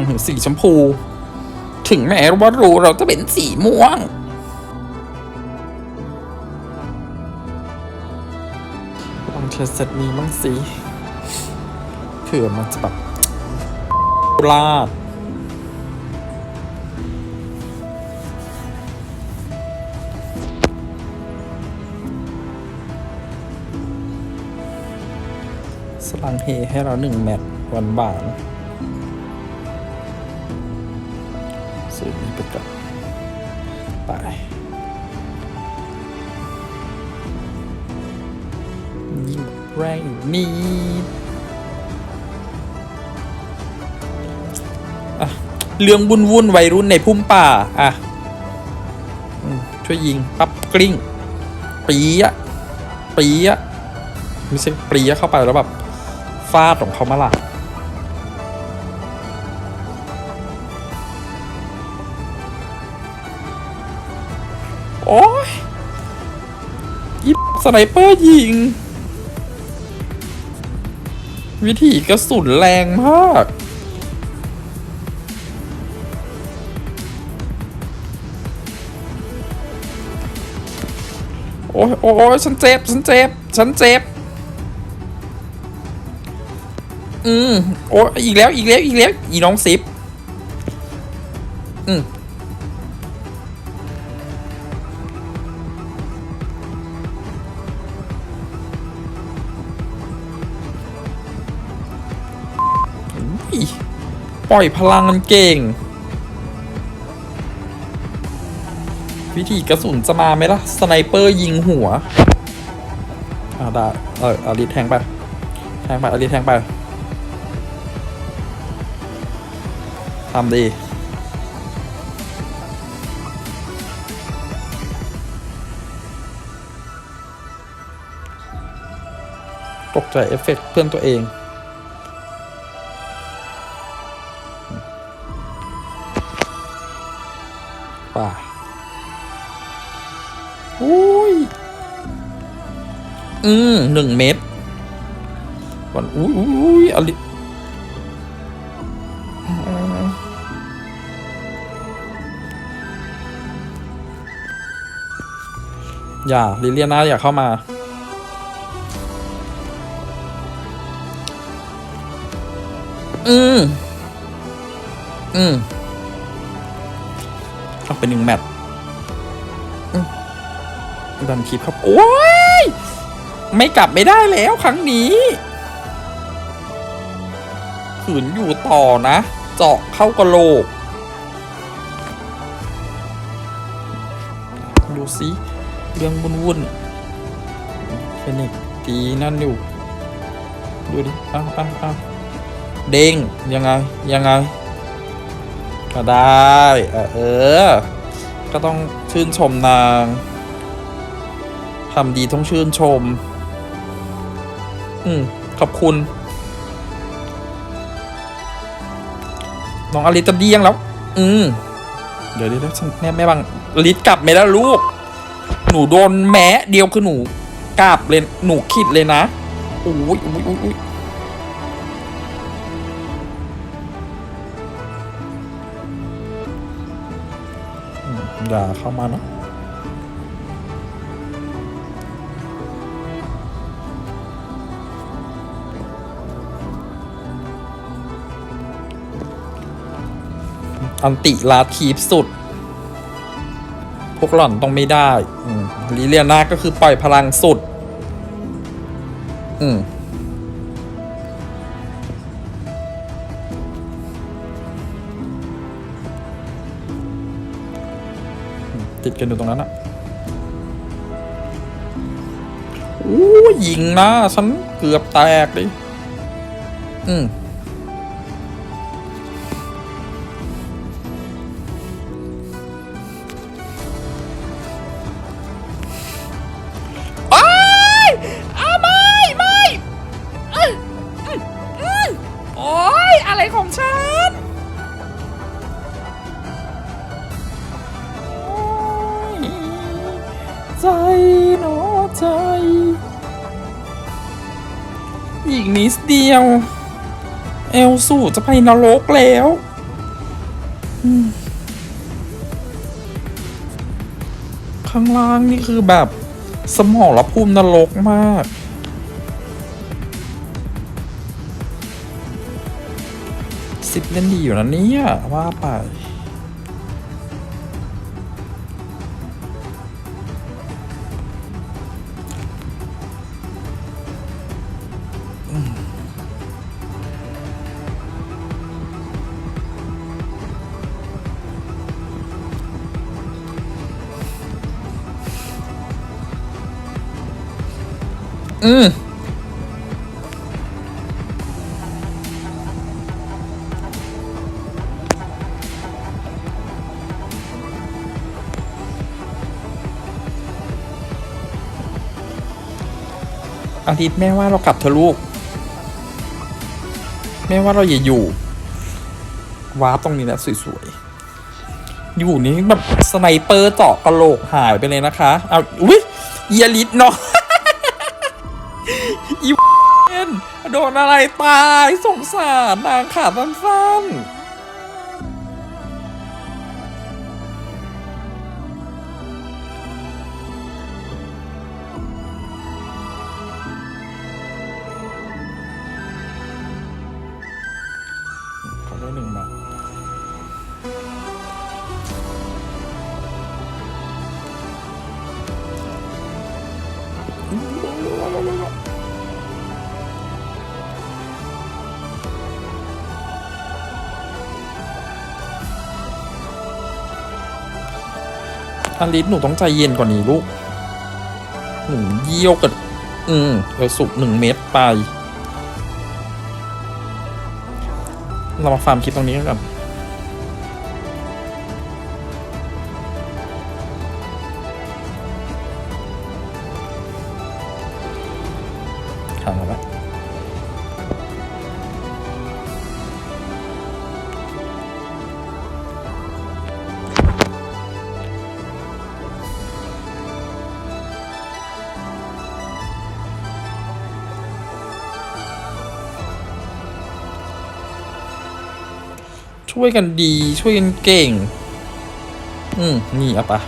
ังถึงสีชมพู ถึงแม้ว่ารู้เราจะเป็นสีม่วง ลองเทสเซตนี้บ้างสิเผื่อมันจะแบบลาดสลังเฮให้เราหนึ่งแมตช์วานบาน ๆสูตรนี้ไปก่อนไปยิงแรงอีกนิดอ่เรื่องวุ่นวุ่นวัยรุ่นในพุ่มป่า อะช่วยยิง ปั๊บกลิ้งปีอะปีอะไม่ใช่ปีอะเข้าไปแล้วแบบฟาดของเขามาละ โอ้ยยิบสไนเปอร์ยิง วิธีกระสุนแรงมาก โอ้ยโอ้ยฉันเจ็บ ฉันเจ็บ ฉันเจ็บ อืม โอ้อีกแล้ว อีกแล้ว อีกแล้ว อีน้องซิปอืม ปล่อยพลังมันเก่ง วิธีกระสุนจะมาไหมล่ะ สไนเปอร์ยิงหัวอ่าได้เอออาริแทงไป แทงไปอาริแทงไปทำดีตกใจเอฟเฟกต์เพื่อนตัวเอง อืมหนึ่งเมตรวันอุ้ยอุ้ยอุ้ยอลิอย่าลิเลียนาอย่าเข้ามา อืม อืมเอาเป็นหนึ่งแมตช์ดันคลิปครับ โอ้ย ไม่กลับไม่ได้แล้วครั้งนี้ขืนอยู่ต่อนะ เจาะเข้ากระโหลก ดูสิเรื่องวุ่นวุ่นเฟนิกซ์ตีนั่นอยู่ ดูดิอ้าวอ้าวอ้าวเด้งยังไง ยังไง ก็ได้เออเออก็ต้องชื่นชมนางทำดีต้องชื่นชม อืม ขอบคุณ น้องอลิตจะเดียงแล้ว อืม เดี๋ยวเดี๋ยวเดี๋ยวฉันแม่แม่บังลิตกลับไม่แล้วลูก หนูโดนแม้เดียวคือหนูกลับเลยหนูคิดเลยนะอุ้ยอุ้ยอุ้ยอุ้ยอืมอย่าเข้ามาเนาะ อันติลาทีฟสุด พวกหล่อนต้องไม่ได้ลิเลียนาก็คือปล่อยพลังสุด อืมติดกันอยู่ตรงนั้นอะอู้ยิงนะฉันเกือบแตกเลยอืม เดียว เอลสู่จะไปนรกแล้วข้างล่างนี่คือแบบสมองรภูมินรกมาก สิบเล่นดีอยู่นะเนี่ยว่าไป อืมอาทิตย์แม่ว่าเรากลับเถอะลูก แม่ว่าเราอย่าอยู่วาร์ปตรงนี้แหละสวยๆ อยู่นี่แบบสไนเปอร์เจาะกระโหลกหายไปเลยนะคะ เอาอุ้ยเยลิตเนาะ โดนอะไรตายสงสารนางขาสั้นๆ อลิสหนูต้องใจเย็นกว่านี้ลูกหนูเยี่ยวกับอืมเดี๋ยวสุกหนึ่งเม็ดไป เรามาฟาร์มคลิปตรงนี้กัน ช่วยกันดีช่วยกันเก่ง อืมนี่เอาปะ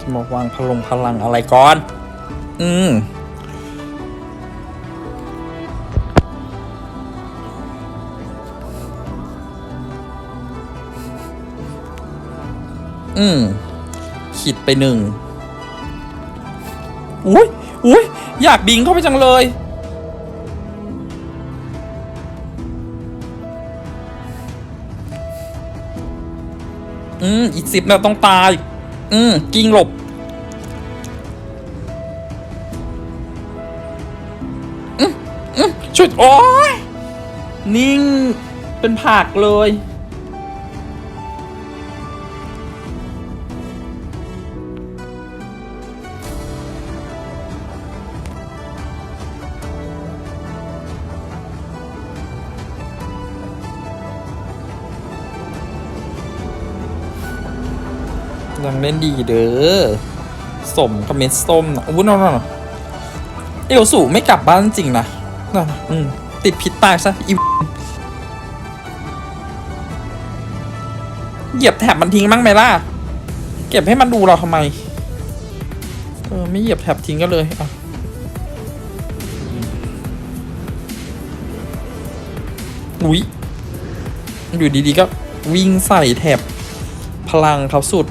จะมาวางพลงพลังอะไรก่อน อืม อืมขิดไปหนึ่งอุ้ยอุ้ยอยากบิงเข้าไปจังเลย อืม อีกสิบนะต้องตาย อืม กิ้งหลบ อืมอืมช่วยโอ้ย นิ่งเป็นผักเลย ยังเล่นดีเด้อสมกับเม็ดส้มนะอุ้ยนอนเอลสูไม่กลับบ้านจริงนะนั่นน่ะอืมติดพิษตายซะอีเหยียบแถบมันทิ้งบ้งไหมล่ะ เก็บให้มันดูเราทำไม เออ ไม่เหยียบแถบทิ้งก็เลยอะอุ๊ยอยู่ดีๆก็วิ่งใส่แถบพลังเขาสุด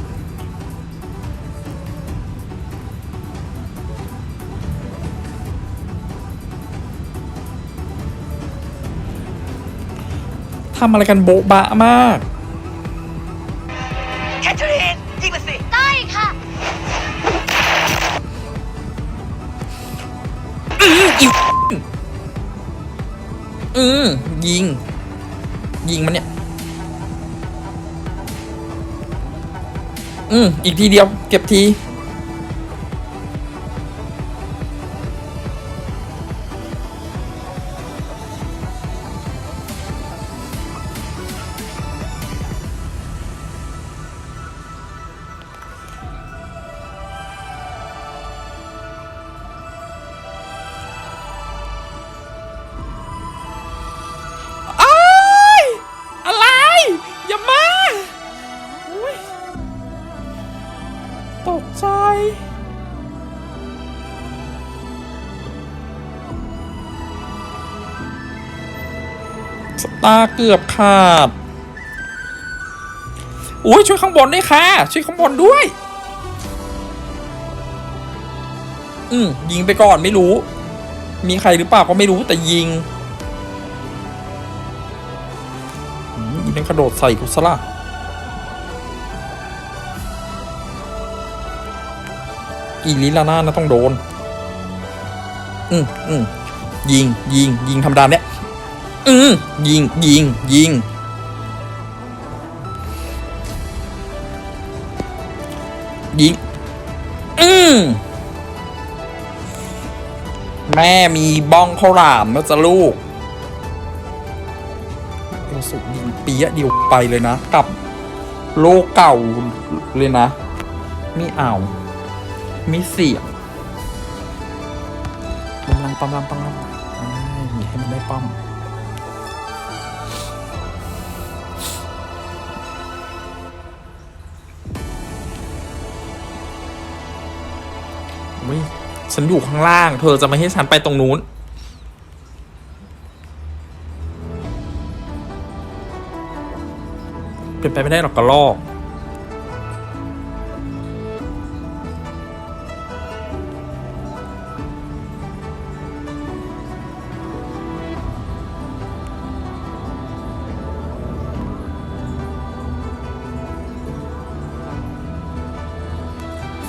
ำอะไรกันโบ๊ะบะมาก แคทเธอรีนยิงมาสิได้ค่ะอืมยิง ยิงมันเนี่ย อืมอีกทีเดียว เก็บที สตาร์เกือบขาดอุ้ยช่วยข้างบนด้วยค่ะ ช่วยข้างบนด้วย อืมยิงไปก่อนไม่รู้ มีใครหรือเปล่าก็ไม่รู้แต่ยิงอืมยิงกระโดดใส่กูซะละอีลิลาน่านะต้องโดน อืมอืมยิงยิงยิงธรรมดาเนี่ย อืมยิงยิงยิงยิงอืมแม่มีบ้องข้าวหลามแล้วจะลูกเอลสุยิงเปียะเดียวไปเลยนะ กับโลกเก่าเลยนะ ไม่เอา ไม่เสี่ยงกำลังปั๊มลำปั๊มลำ เว้ยฉันอยู่ข้างล่าง เธอจะไม่ให้ฉันไปตรงนู้น เป็นไปไม่ได้หรอกกระลอก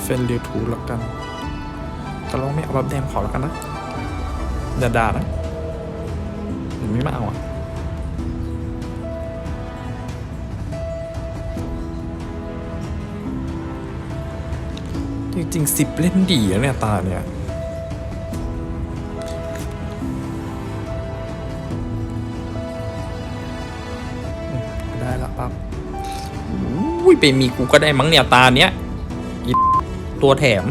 เฟนเรียทูแล้วกัน ก็ลองไม่เอาบับแดงขอแล้วกันนะอย่าด่านะหรือไม่มาเอาอะจริงๆสิบเล่นดีอะเนี่ย ตาเนี่ยได้ละปั๊บอุ้ยไปมีกูก็ได้มั้งเนี่ย ตาเนี้ยตัวแถม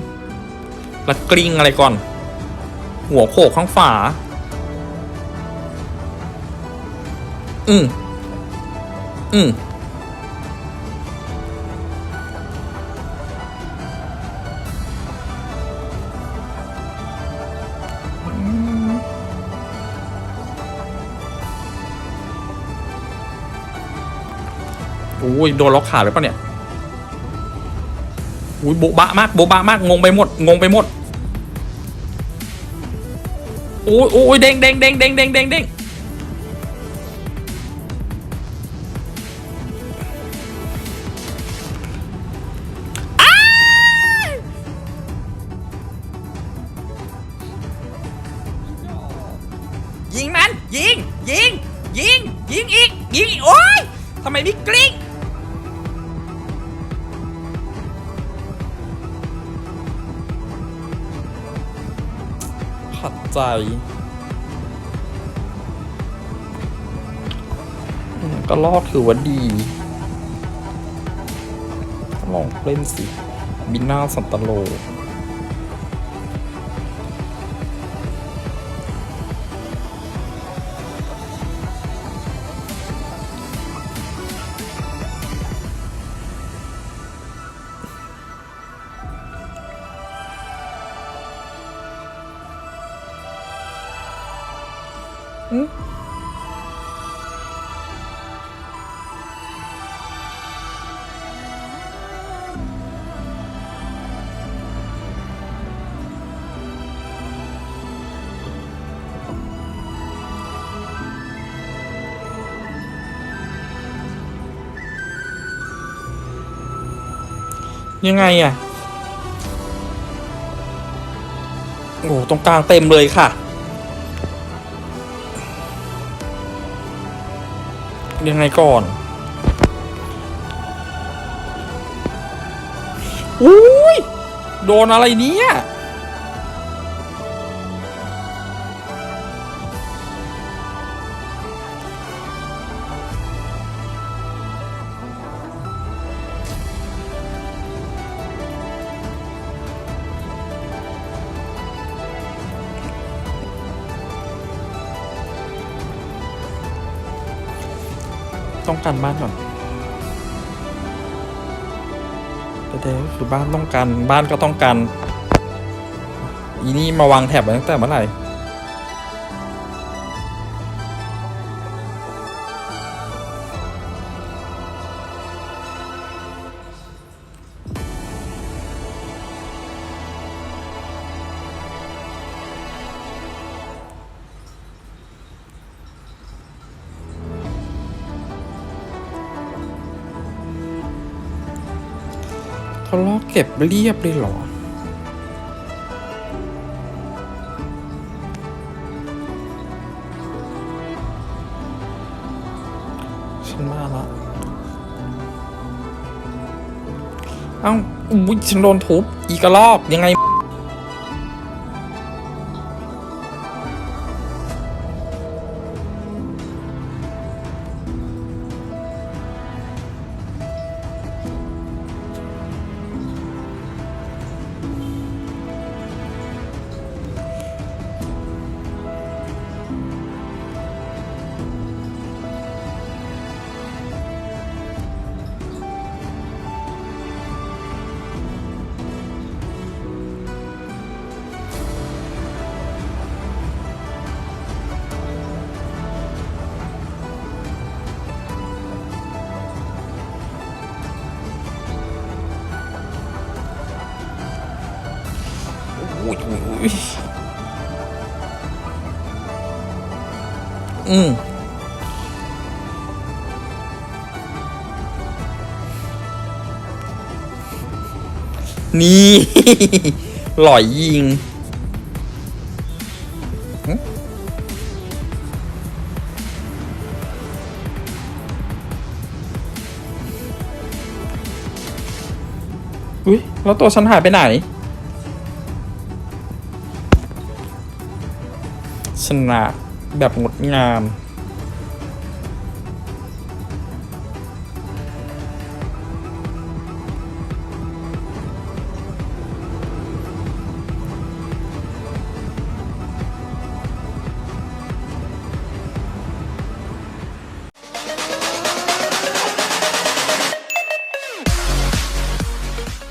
แล้วกลิ้งอะไรก่อน หัวโขกข้างฝา อืมอืมโอ้ยโดนล็อกขาเลยปะเนี่ยอุ้ยโบะบะมากโบบะมากงงไปหมดงงไปหมด โอ้ยโอ้ยเด้งเด้งเด้งเด้งเด้งเด้งเด้ง ใจก็ลอกถือว่าดีลองเล่นสิ บินหน้าสันตโล ยังไงอะโอ้ตรงกลางเต็มเลยค่ะ ยังไงก่อนอุ้ยโดนอะไรเนี้ย ต้องการบ้านก่อนแต่แถดคือบ้านต้องการบ้านก็ต้องการอีนี่มาวางแถบไว้ตั้งแต่เมื่อไหร่ เขาลอกเก็บเรียบเลยเหรอ ฉันมาละ เอ้าอุ๊ยฉันโดนทุบอีกรอบยังไง อืมนี่ หล่อยยิง อุ้ยแล้วตัวฉันหายไปไหน ชนะ แบบงดงาม